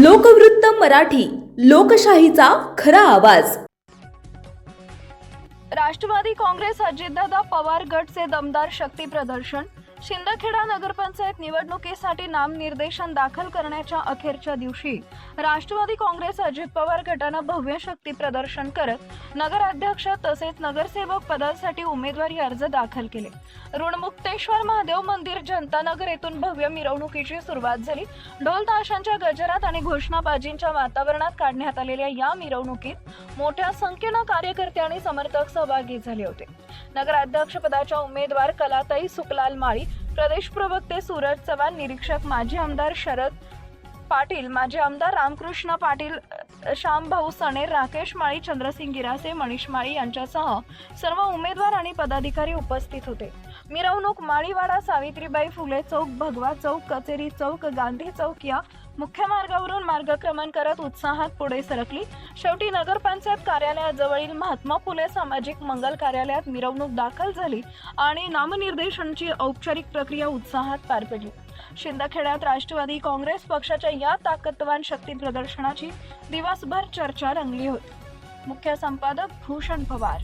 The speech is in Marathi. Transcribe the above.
लोकवृत्त मराठी लोकशाहीचा खरा आवाज. राष्ट्रवादी काँग्रेस अजितदादा पवार गटचे दमदार शक्ती प्रदर्शन. शिंदखेडा नगरपंचायत निवडणुकीसाठी नामनिर्देशन दाखल करण्याच्या अखेरच्या दिवशी राष्ट्रवादी काँग्रेस अजित पवार गटानं भव्य शक्ती प्रदर्शन करत नगराध्यक्ष तसेच नगरसेवक पदासाठी उमेदवारी अर्ज दाखल केले. ऋणमुक्तेश्वर महादेव मंदिर जनतानगर येथून भव्य मिरवणुकीची सुरुवात झाली. ढोल ताशांच्या गजरात आणि घोषणाबाजींच्या वातावरणात काढण्यात आलेल्या या मिरवणुकीत मोठ्या संख्येनं कार्यकर्ते आणि समर्थक सहभागी झाले होते. नगराध्यक्षपदाच्या उमेदवार कलाताई सुकलाल माळी प्रदेश प्रवक्ते सूरज चव्हाण निरीक्षक माजी आमदार शरद पाटील माजी आमदार रामकृष्ण पाटील श्यामभाऊ सणे राकेश माळी चंद्रसिंग गिरासे मनीष माळी यांच्यासह सर्व उमेदवार आणि पदाधिकारी उपस्थित होते. मिरवणूक माळीवाडा सावित्रीबाई फुले चौक भगवा चौक कचेरी चौक गांधी चौक या मुख्य मार्गावरून मार्गक्रमण करत उत्साहात पुढे सरकली. शेवटी नगरपंचायत कार्यालयाजवळील महात्मा फुले सामाजिक मंगल कार्यालयात मिरवणूक दाखल झाली आणि नामनिर्देशनची औपचारिक प्रक्रिया उत्साहात पार पडली. शिंदखेड्यात राष्ट्रवादी काँग्रेस पक्षाच्या या ताकदवान शक्ती प्रदर्शनाची दिवसभर चर्चा रंगली होती. मुख्य संपादक भूषण पवार.